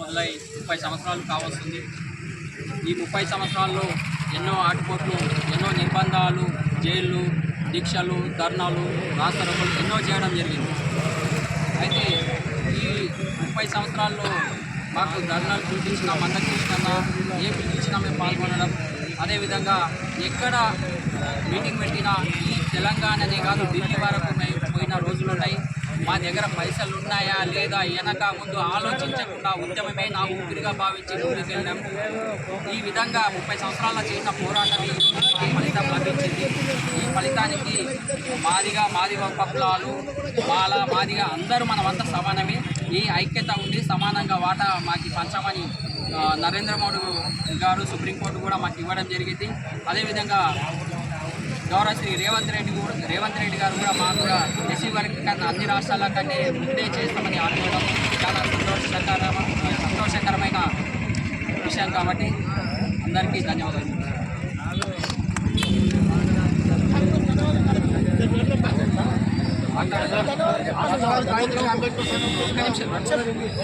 మొదలై ముప్పై సంవత్సరాలు కావస్తుంది. ఈ ముప్పై సంవత్సరాల్లో ఎన్నో ఆటుపోట్లు ఎన్నో నిర్బంధాలు జైళ్ళు దీక్షలు ధర్నాలు రాస్తారోకలు ఎన్నో చేయడం జరిగింది. అయితే ఈ ముప్పై సంవత్సరాల్లో మాకు ధర్నాలు పిలిపించినా మందకి పిలిచినా ఏ పిలిపించినా మేము పాల్గొనడం అదేవిధంగా ఎక్కడ మీటింగ్ పెట్టినా ఈ తెలంగాణనే కాదు ఢిల్లీ వరకు పోయిన రోజులు ఉన్నాయి మా దగ్గర పైసలు ఉన్నాయా లేదా వెనక ముందు ఆలోచించకుండా ఉద్యమమే నా ఊపిరిగా భావించి ముందుకెళ్ళాం ఈ విధంగా ముప్పై సంవత్సరాల చేసిన పోరాటం ఈ ఫలితం లభించింది. ఈ ఫలితానికి మాదిగా మాదిగ పప్పులాలు మాల మాదిగా అందరూ మనమంతా సమానమే. ఈ ఐక్యత ఉండి సమానంగా వాటా మాకు పంచమని నరేంద్ర మోడీ గారు సుప్రీంకోర్టు కూడా మాకు ఇవ్వడం జరిగింది. అదేవిధంగా గౌరవ శ్రీ రేవంత్ రెడ్డి కూడా రేవంత్ రెడ్డి గారు కూడా మాకు కూడా ఎస్సీ వర్గ కన్నా అన్ని రాష్ట్రాల కంటే ముందే చేస్తామని అనుకోవడం చాలా సంతోషకర సంతోషకరమైన విషయం కాబట్టి అందరికీ ధన్యవాదాలు. ఒక్క నిమిషం.